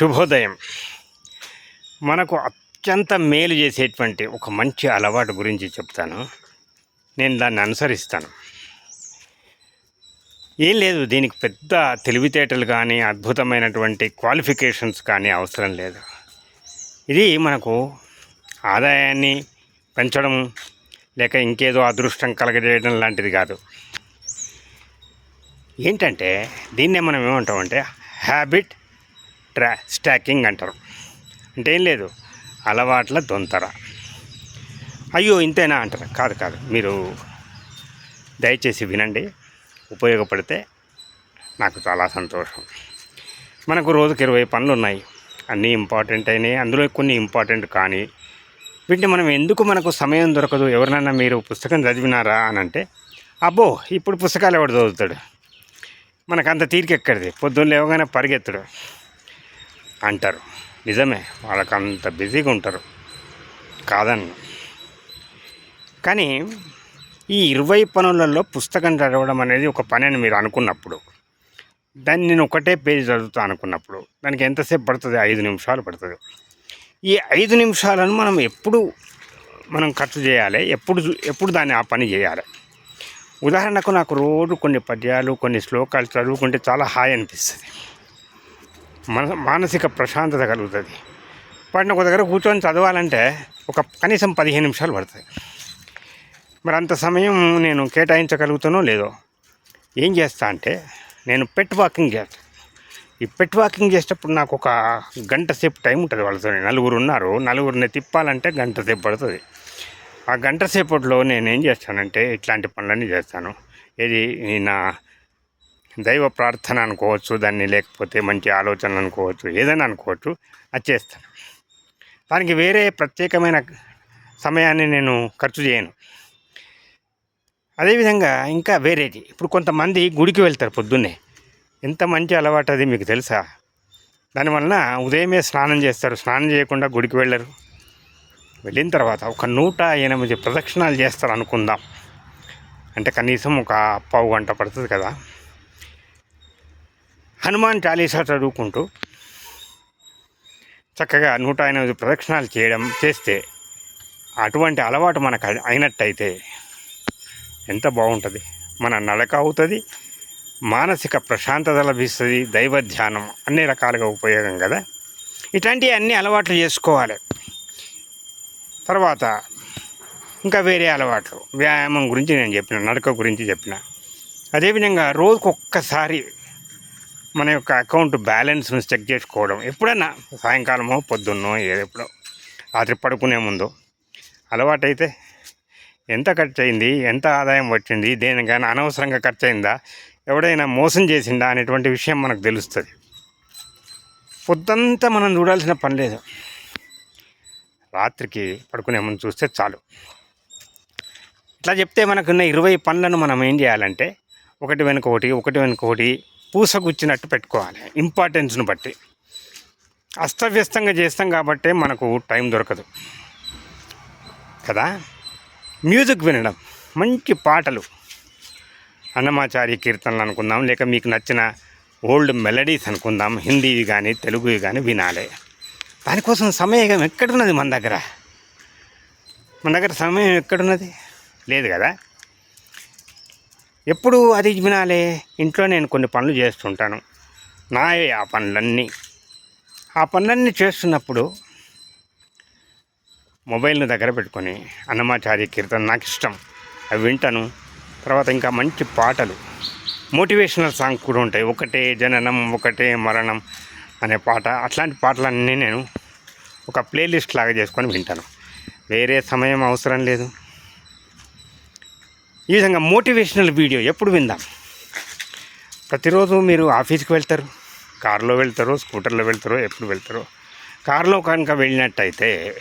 శుభోదయం. మనకు అత్యంత మేలు చేసేటువంటి ఒక మంచి అలవాటు గురించి చెప్తాను. నేను దాన్ని అనుసరిస్తాను. ఏం లేదు దీనికి పెద్ద తెలివితేటలు కానీ అద్భుతమైనటువంటి క్వాలిఫికేషన్స్ కానీ అవసరం లేదు. ఇది మనకు ఆదాయాన్ని పెంచడం లేక ఇంకేదో అదృష్టం కలగజేయడం లాంటిది కాదు. ఏంటంటే దీన్నే మనం ఏమంటామంటే హ్యాబిట్ ట్రా స్టాకింగ్ అంటారు. అంటే ఏం లేదు. అలవాట్ల దొంతర. అయ్యో ఇంతేనా అంటారు. కాదు కాదు. మీరు దయచేసి వినండి. ఉపయోగపడితే నాకు చాలా సంతోషం. మనకు రోజుకి ఇరవై పనులు ఉన్నాయి అన్నీ ఇంపార్టెంట్ అయినాయి. అందులో కొన్ని ఇంపార్టెంట్ కానీ వీటిని మనం ఎందుకు మనకు సమయం దొరకదు? ఎవరినైనా మీరు పుస్తకం చదివినారా అని అంటే అబ్బో ఇప్పుడు పుస్తకాలు ఎవడు చదువుతాడు? మనకు అంత తీరికెక్కడిది పొద్దున్న లేవగానే పరిగెత్తడు. అంటారు. నిజమే వాళ్ళకి అంత బిజీగా ఉంటారు కాదన్న కానీ ఈ ఇరవై పనులలో పుస్తకం చదవడం అనేది ఒక పని అని మీరు అనుకున్నప్పుడు దాన్ని నేను ఒకటే పేజీ చదువుతా అనుకున్నప్పుడు దానికి ఎంతసేపు పడుతుంది? ఐదు నిమిషాలు పడుతుంది. ఈ ఐదు నిమిషాలను మనం ఎప్పుడు మనం ఖర్చు చేయాలి? ఎప్పుడు చూ- ఎప్పుడు దాన్ని ఆ పని చేయాలి? ఉదాహరణకు నాకు రోజు కొన్ని పద్యాలు కొన్ని శ్లోకాలు చదువుకుంటే చాలా హాయి అనిపిస్తుంది. మన మానసిక ప్రశాంతత కలుగుతుంది. వాటిని ఒక దగ్గర కూర్చొని చదవాలంటే ఒక కనీసం పదిహేను నిమిషాలు పడుతుంది మరి అంత సమయం నేను కేటాయించగలుగుతానో లేదో? ఏం చేస్తా అంటే నేను పెట్ వాకింగ్ చేస్తాను ఈ పెట్ వాకింగ్ చేసేటప్పుడు నాకు ఒక గంట సేపు టైం ఉంటుంది వాళ్ళతో నలుగురు ఉన్నారు. నలుగురిని తిప్పాలంటే గంట సేపు పడుతుంది. ఆ గంట సేపట్లో నేను ఏం చేస్తానంటే ఇట్లాంటి పనులన్నీ చేస్తాను. ఇది నా దైవ ప్రార్థన అనుకోవచ్చు దాన్ని లేకపోతే మంచి ఆలోచనలు అనుకోవచ్చు ఏదైనా అనుకోవచ్చు అది చేస్తాను. దానికి వేరే ప్రత్యేకమైన సమయాన్ని నేను ఖర్చు చేయను. అదేవిధంగా ఇంకా వేరేది. ఇప్పుడు కొంతమంది గుడికి వెళ్తారు పొద్దున్నే. ఎంత మంచి అలవాటు అది మీకు తెలుసా? దానివలన ఉదయమే స్నానం చేస్తారు. స్నానం చేయకుండా గుడికి వెళ్ళరు. వెళ్ళిన తర్వాత ఒక నూట ఎనిమిది ప్రదక్షిణాలు చేస్తారు అనుకుందాం. అంటే కనీసం ఒక పావు గంట పడుతుంది కదా. హనుమాన్ చాలీసా చదువుకుంటూ చక్కగా నూట ఎనిమిది ప్రదక్షిణాలు చేయడం చేస్తే అటువంటి అలవాటు మనకు అయినట్టయితే ఎంత బాగుంటుంది. మన నడక అవుతుంది మానసిక ప్రశాంతత లభిస్తుంది దైవ ధ్యానం అన్ని రకాలుగా ఉపయోగం కదా. ఇట్లాంటివి అన్ని అలవాట్లు చేసుకోవాలి. తర్వాత ఇంకా వేరే అలవాట్లు. వ్యాయామం గురించి నేను చెప్పిన నడక గురించి చెప్పిన. అదేవిధంగా రోజుకు ఒక్కసారి మన యొక్క అకౌంట్ బ్యాలెన్స్ను చెక్ చేసుకోవడం. ఎప్పుడైనా సాయంకాలమో పొద్దున్నో ఏదెప్పుడో రాత్రి పడుకునే ముందు అలవాటైతే ఎంత ఖర్చు అయింది ఎంత ఆదాయం వచ్చింది దేనికైనా అనవసరంగా ఖర్చు అయిందా ఎవడైనా మోసం చేసిందా అనేటువంటి విషయం మనకు తెలుస్తుంది. పొద్దంతా మనం చూడాల్సిన పని లేదు. రాత్రికి పడుకునే ముందు చూస్తే చాలు. ఇట్లా చెప్తే మనకున్న ఇరవై పనులను మనం ఏం చేయాలంటే ఒకటి వెనుక ఒకటి ఒకటి వెనుక ఒకటి పూసగుచ్చినట్టు పెట్టుకోవాలి. ఇంపార్టెన్స్ను బట్టి. అస్తవ్యస్తంగా చేస్తాం కాబట్టి మనకు టైం దొరకదు. కదా? మ్యూజిక్ వినడం. మంచి పాటలు. అన్నమాచారి కీర్తనలు అనుకుందాం. లేక మీకు నచ్చిన ఓల్డ్ మెలడీస్ అనుకుందాం. హిందీ కానీ తెలుగువి కానీ వినాలి. దానికోసం సమయం ఎక్కడున్నది మన దగ్గర? మన దగ్గర సమయం ఎక్కడున్నది? లేదు కదా? ఎప్పుడు అది వినాలి? ఇంట్లో నేను కొన్ని పనులు చేస్తుంటాను. నాయే ఆ పనులన్నీ. ఆ పనులన్నీ చేస్తున్నప్పుడు మొబైల్ని దగ్గర పెట్టుకొని అన్నమాచార్య కీర్తన నాకు ఇష్టం అవి వింటాను. తర్వాత ఇంకా మంచి పాటలు. మోటివేషనల్ సాంగ్ కూడా ఉంటాయి. ఒకటే జననం ఒకటే మరణం అనే పాట. అట్లాంటి పాటలన్నీ నేను ఒక ప్లేలిస్ట్ లాగా చేసుకొని వింటాను. వేరే సమయం అవసరం లేదు. ఈ విధంగా మోటివేషనల్ వీడియో ఎప్పుడు విందాం. ప్రతిరోజు మీరు ఆఫీస్కి వెళ్తారు కారులో వెళ్తారో స్కూటర్లో వెళ్తారో ఎప్పుడు వెళ్తారో. కారులో కనుక వెళ్ళినట్టయితే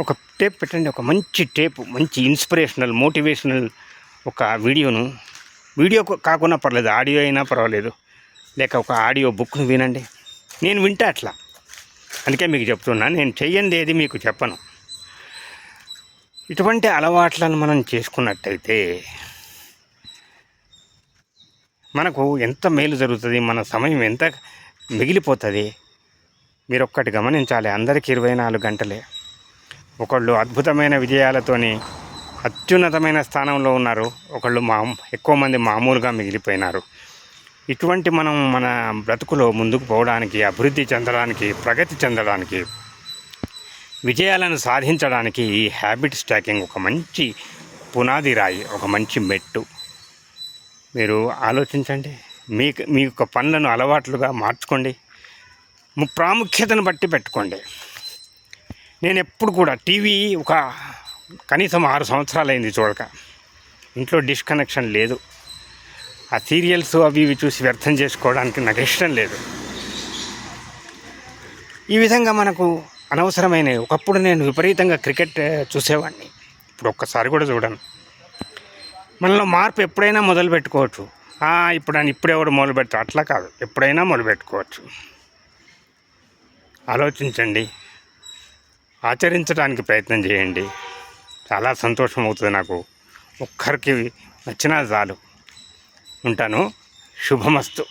ఒక టేప్ పెట్టండి ఒక మంచి టేప్ మంచి ఇన్స్పిరేషనల్ మోటివేషనల్ ఒక వీడియోను. వీడియో కాకుండా పర్లేదు ఆడియో అయినా పర్వాలేదు. లేక ఒక ఆడియో బుక్ను వినండి. నేను వింటా అట్లా. అందుకే మీకు చెప్తున్నా నేను చెయ్యండి ఏది మీకు చెప్పను. ఇటువంటి అలవాట్లను మనం చేసుకున్నట్టయితే మనకు ఎంత మేలు జరుగుతుంది మన సమయం ఎంత మిగిలిపోతుంది మీరు ఒక్కటి గమనించాలి. అందరికీ ఇరవై నాలుగు గంటలే. ఒకళ్ళు అద్భుతమైన విజయాలతోని అత్యున్నతమైన స్థానంలో ఉన్నారు. ఒకళ్ళు మా ఎక్కువ మంది మామూలుగా మిగిలిపోయినారు. ఇటువంటి మనం మన బ్రతుకులో ముందుకు పోవడానికి అభివృద్ధి చెందడానికి ప్రగతి చెందడానికి విజయాలను సాధించడానికి ఈ హ్యాబిట్ స్టాకింగ్ ఒక మంచి పునాది రాయి ఒక మంచి మెట్టు. మీరు ఆలోచించండి. మీకు మీ యొక్క పనులను అలవాట్లుగా మార్చుకోండి. ప్రాముఖ్యతను బట్టి పెట్టుకోండి. నేను ఎప్పుడు కూడా టీవీ ఒక కనీసం ఆరు సంవత్సరాలైంది చూడక. ఇంట్లో డిష్ కనెక్షన్ లేదు. ఆ సీరియల్స్ అవి ఇవి చూసి వ్యర్థం చేసుకోవడానికి నాకు ఇష్టం లేదు. ఈ విధంగా మనకు అనవసరమైనవి. ఒకప్పుడు నేను విపరీతంగా క్రికెట్ చూసేవాడిని ఇప్పుడు ఒక్కసారి కూడా చూడను. మనలో మార్పు ఎప్పుడైనా మొదలు పెట్టుకోవచ్చు. ఇప్పుడు అని ఇప్పుడే కూడా మొదలు పెట్టు అట్లా కాదు. ఎప్పుడైనా మొదలు పెట్టుకోవచ్చు. ఆలోచించండి. ఆచరించడానికి ప్రయత్నం చేయండి. చాలా సంతోషం అవుతుంది నాకు. ఒక్కరికి నచ్చినా చాలు. ఉంటాను. శుభమస్తు.